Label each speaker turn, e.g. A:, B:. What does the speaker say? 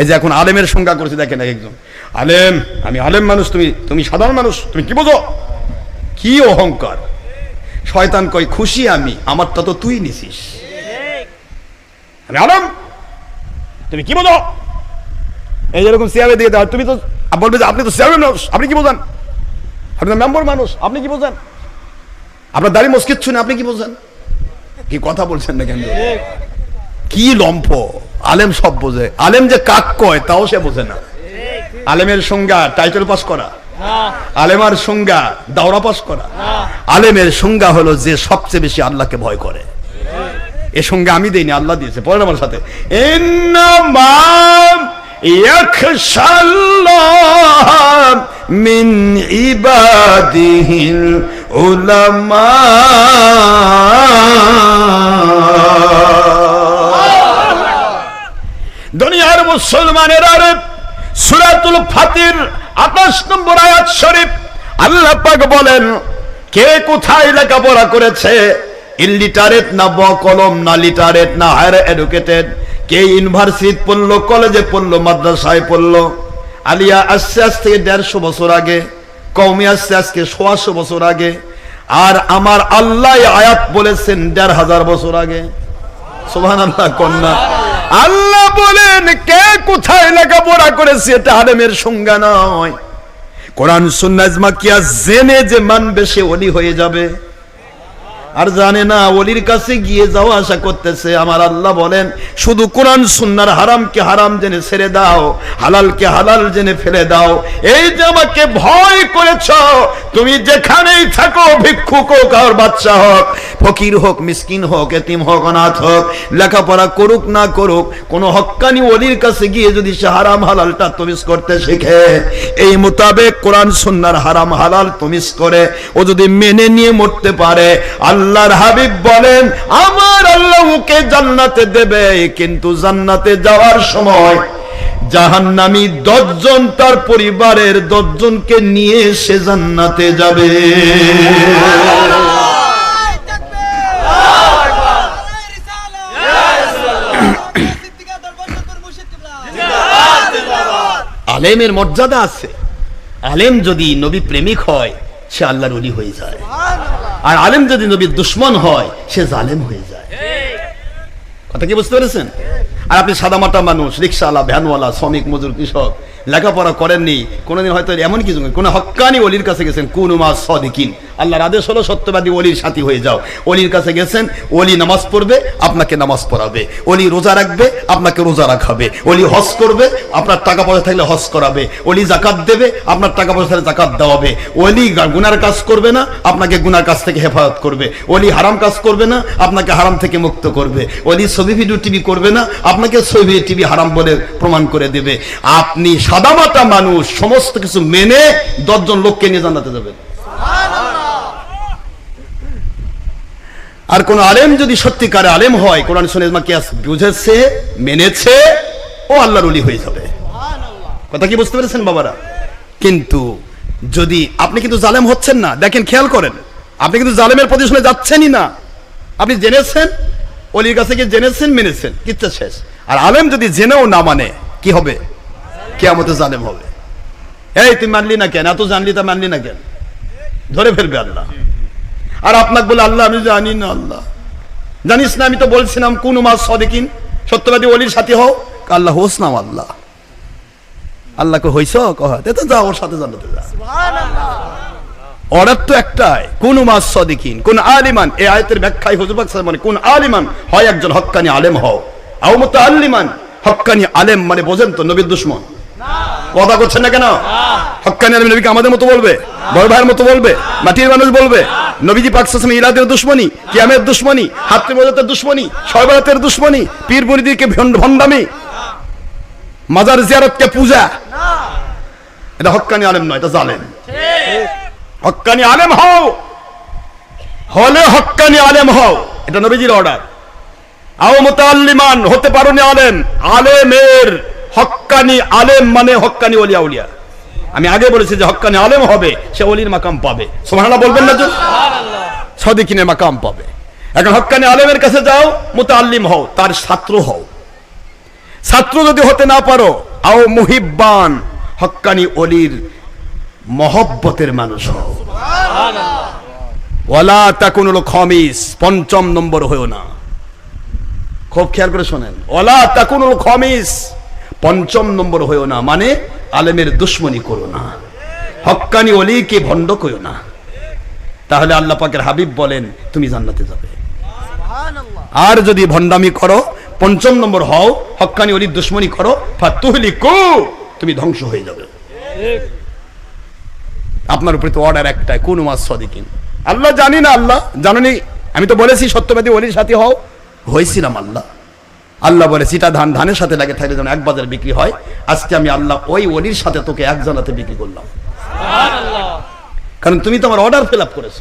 A: এই যে এখন আলেমের সংজ্ঞা করেছে, দেখেন এক একজন। আলেম, আমি আলেম মানুষ, তুমি তুমি সাধারণ মানুষ, তুমি কি বোঝো? কি অহংকার? শয়তান কই খুশি আমি, আমারটা তো তুই নিছিস। আমি আলম। তুমি কি বোঝো? এই যেরকম সিয়াবে দিয়ে দেওয়া তুমি তো বলবে যে, আপনি তো সিয়াবে মানুষ, আপনি কি বোঝান? আপনি তো মেম্বার মানুষ, আপনি কি বোঝান? আপনার দাড়ি মস্কিত শুনে আপনি কি বোঝেন? কি কথা বলছেন না কেন কি লম্ফ? আলেম সব বোঝে। আলেম যে কাক কয়, তাও সে বোঝে না। আলেমের সংজ্ঞা টাইটেল পাস করা। আলেমার সংজ্ঞা, দাওরা পাস করা। আলেমের সংজ্ঞা হলো যে সবচেয়ে বেশি আল্লাহকে ভয় করে। এ সঙ্গে আমি দেইনি, আল্লাহ দিয়েছে। পরের আমার সাথে। মিন ইবাদিহিল উলামা। মুসলমানের সুরাতুল ফাতির, আঠাশ নম্বর আয়াত শরীফ, আল্লাহ পাক বলেন, কে কোথায় লেখাপড়া করেছে? ইলিটারেট না ব কলম না লিটারেট, না হায়ার এডুকেটেড? কে ইউনিভার্সিটি পড়ল, কলেজে পড়ল, মাদ্রাসায় পড়ল? আলিয়া আস্তে আস্তে দেড়শো বছর আগে কৌমি আস্তে আজকে সোয়াশো বছর আগে, আর আমার আল্লাহ আয়াত বলেছেন দেড় হাজার বছর আগে। সোহান আল্লাহ কন্যা। আল্লাহ বলেন, কে কোথায় লেখাপড়া করেছে এটা আলেমের সংজ্ঞা নয়। কোরআন সুন্নাজমা কিয়া জেনে যে মানবে সে অলি হয়ে যাবে। আর জানে না অলির কাছে গিয়ে যাওয়া আশা করতেছে। আমার আল্লাহ বলেন, শুধু কোরআন সুন্নার হারামকে হারাম জেনে ছেড়ে দাও, হালালকে হালাল জেনে ফেলে দাও। এই যে আমাকে ভয় করেছ, তুমি যেখানেই থাকো ভিক্ষুক হোক আর বাচ্চা হোক। ফকির হোক, মিসকিন হোক, এতিম হোক, অনাথ হোক, লেখাপড়া করুক না করুক, কোন হক্কানি অলির কাছে গিয়ে যদি সে হারাম হালালটা তমিস করতে শিখে, এই মোতাবেক কোরআন সুন্নার হারাম হালাল তমিস করে, ও যদি মেনে নিয়ে মরতে পারে, আল্লাহর হাবিব বলেন, আমার আল্লাহ ওকে জান্নাতে দেবে। কিন্তু জান্নাতে যাওয়ার সময় জাহান্নামী দশজন তার পরিবারের দশজনকে নিয়ে সে জান্নাতে যাবে। আলেমের মর্যাদা আছে। আলেম যদি নবী প্রেমিক হয়, সে আল্লাহর অলি হয়ে যায়। আর আলেম যদি নবীর দুশ্মন হয়, সে জালেম হয়ে যায়। কথা কি বুঝতে পেরেছেন? আর আপনি সাদামাটা মানুষ, রিক্সাওয়ালা, ভ্যানওয়ালা, শ্রমিক, মজুর, কৃষক, লেখাপড়া করেননি, কোনোদিন হয়তো এমন কিছু কোনো হক্কানি অলির কাছে গেছেন, কোন মাস সদিকিন। আল্লাহর আদেশ হলো সত্যবাদী অলির সাথী হয়ে যাও। অলির কাছে গেছেন অলি নামাজ পড়বে, আপনাকে নামাজ পড়াবে। অলি রোজা রাখবে, আপনাকে রোজা রাখাবে। অলি হজ করবে, আপনার টাকা পয়সা থাকলে হজ করাবে। অলি জাকাত দেবে, আপনার টাকা পয়সা থাকলে জাকাত দেওয়াবে। অলি গুনার কাজ করবে না, আপনাকে গুনার কাজ থেকে হেফাজত করবে। অলি হারাম কাজ করবে না, আপনাকে হারাম থেকে মুক্ত করবে। অলি ছবি, ভিডিও, টিভি করবে না, আপনাকে ছবি, টিভি হারাম বলে প্রমাণ করে দেবে। আপনি সাদামাটা মানুষ, সমস্ত কিছু মেনে দশজন লোককে নিয়ে জানাতে যাবেন। আর কোন আলেম যদি সত্যিকার আলেম হয় কোরআন শুনে বুঝেছে মেনেছে ও আল্লাহর অলি হয়ে যাবে। কথা কি বুঝতে পেরেছেন বাবারা? কিন্তু যদি আপনি কিন্তু জালেম হচ্ছেন না দেখেন খেয়াল করেন আপনি কিন্তু জালেমের পজিশনে যাচ্ছেনই না। আপনি জেনেছেন অলির কাছে গিয়ে জেনেছেন মেনেছেন কিচ্ছা শেষ। আর আলেম যদি জেনেও না মানে কি হবে? কেয়ামতে জালেম হবে। এই তুই মানলি না কেন? এত জানলি তা মানলি না কেন? ধরে ফেলবে আল্লাহ। আর আপনাকে বলে আল্লাহ আমি জানি না আল্লাহ। জানিস না আমি তো বলছিলাম কোন মাস সদেকিন সত্যবাদী অলির সাথে হও। আল্লাহ হোস নাম আল্লাহ। আল্লাহকে হইস কহ তে তো যা ওর সাথে জানাতে যা। অর্ডার তো একটাই কোন মাস সদিকিন কোন আলিমান এই আয়তের ব্যাখ্যায় হুজুর মানে কোন আলিমান হয় একজন হক্কানি আলেম হও। আও মতো আল্লিমান হক্কানি আলেম মানে বোঝেন তো নবীর দুশ্মন। কথা করছেন না কেন? হক্কানি আলেম নবীকে আমাদের মতো বলবে, বড় ভাইয়ের মতো বলবে, মাটির মানুষ বলবে, নবীজি পাকসাসম ইরাদের দুশ্মনী কিয়ামের দুশ্মনী, হাতের মজাতের দুশ্মনী সয়বরাতের দুশ্মনী, পীর মুরিদিকে ভণ্ডামি, মাজার জিয়ারতকে পূজা। এটা হক্কানি আলেম নয়, এটা জালেম। হক্কানি আলেম হও। হলে হক্কানি আলেম হও। এটা নবীজির অর্ডার আও মুতাল্লিমান, হতে পারো নি আলেম। আলেমের হক্কানি আলেম মানে হক্কানি ওলিয়া উলিয়া। আমি আগে বলেছি যে হক্কানি আলেম হবে সে অলির মাকাম পাবে। সুবহানাল্লাহ বলবেন না সদিকিনের মাকাম পাবে। এখন হক্কানি আলেমের কাছে যাও মুতাল্লিম হও তার ছাত্র হও। ছাত্র যদি হতে না পারো আও মুহিব্বান হক্কানি অলির মহব্বতের মানুষ হও। ওয়ালা তাকুনুল খমিস পঞ্চম নম্বর হয়েও না। খুব খেয়াল করে শোনেন। ওলা তাকুনুল খমিস পঞ্চম নম্বর হয়েও না মানে আলেমের দুশ্মনী করো না। হক্কানি অলিকে ভণ্ড করো না। তাহলে আল্লাহ পাকের হাবিব বলেন তুমি জান্নাতে যাবে। আর যদি ভণ্ডামি করো পঞ্চম নম্বর হও হক্কানি অলির দুশ্মনী করো ফাতুহলি কো তুমি ধ্বংস হয়ে যাবে। আপনার উপরে তো অর্ডার একটাই কোন মাস সদিকিন। আল্লাহ জানি না আল্লাহ জানেনি? আমি তো বলেছি সত্যবাদী অলির সাথে হও। হয়েছিলাম আল্লাহ। আল্লাহ বলে সিটা ধান ধানের সাথে লাগে থাকলে যেন এক বাজার বিক্রি হয়। আজকে আমি আল্লাহ ওই অলির সাথে তোকে এক জানাতে বিক্রি করলাম। কারণ তুমি তো আমার অর্ডার ফিল আপ করেছ।